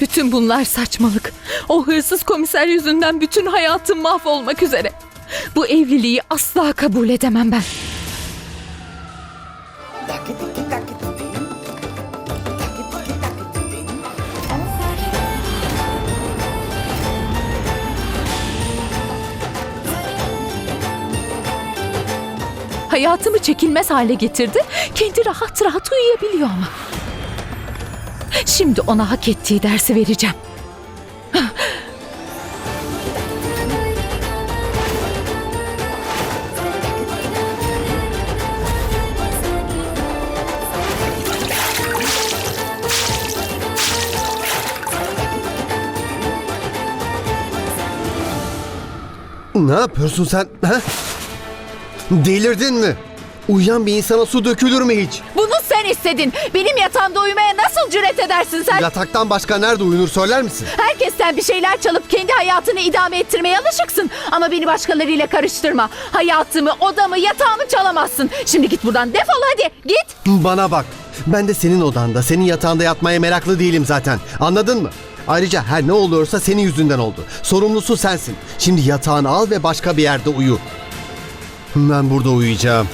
Bütün bunlar saçmalık. O hırsız komiser yüzünden bütün hayatım mahvolmak üzere. Bu evliliği asla kabul edemem ben. Hayatımı çekilmez hale getirdi. Kendi rahat rahat uyuyabiliyor ama. Şimdi ona hak ettiği dersi vereceğim. Ne yapıyorsun sen? Ha? Delirdin mi? Uyuyan bir insana su dökülür mü hiç? Bunu sen istedin. Benim yatağımda uyumaya nasıl cüret edersin sen? Yataktan başka nerede uyunur söyler misin? Herkesten bir şeyler çalıp kendi hayatını idame ettirmeye alışıksın. Ama beni başkalarıyla karıştırma. Hayatımı, odamı, yatağımı çalamazsın. Şimdi git buradan defol hadi git. Bana bak. Ben de senin odanda, senin yatağında yatmaya meraklı değilim zaten. Anladın mı? Ayrıca her ne oluyorsa senin yüzünden oldu. Sorumlusu sensin. Şimdi yatağını al ve başka bir yerde uyu. Ben burada uyuyacağım.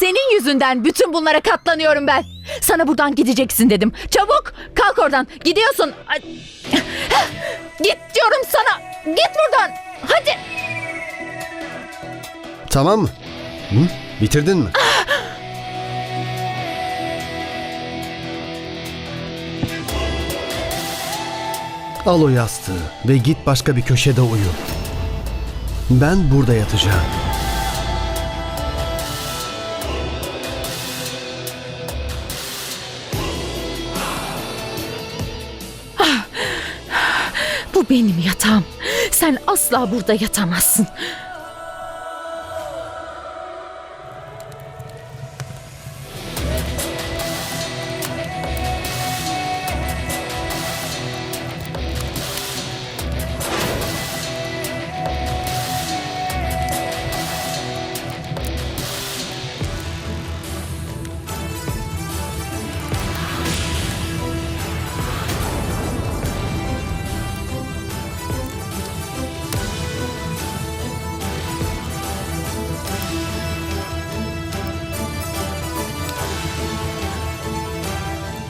Senin yüzünden bütün bunlara katlanıyorum ben. Sana buradan gideceksin dedim. Çabuk kalk oradan. Gidiyorsun. Ay- Git diyorum sana. Git buradan. Hadi. Tamam mı? Hı? Bitirdin mi? Al o yastığı ve git başka bir köşede uyu. Ben burada yatacağım. Benim yatağım. Sen asla burada yatamazsın.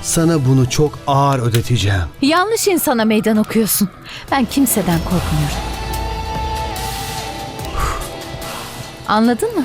Sana bunu çok ağır ödeteceğim. Yanlış insana meydan okuyorsun. Ben kimseden korkmuyorum. Anladın mı?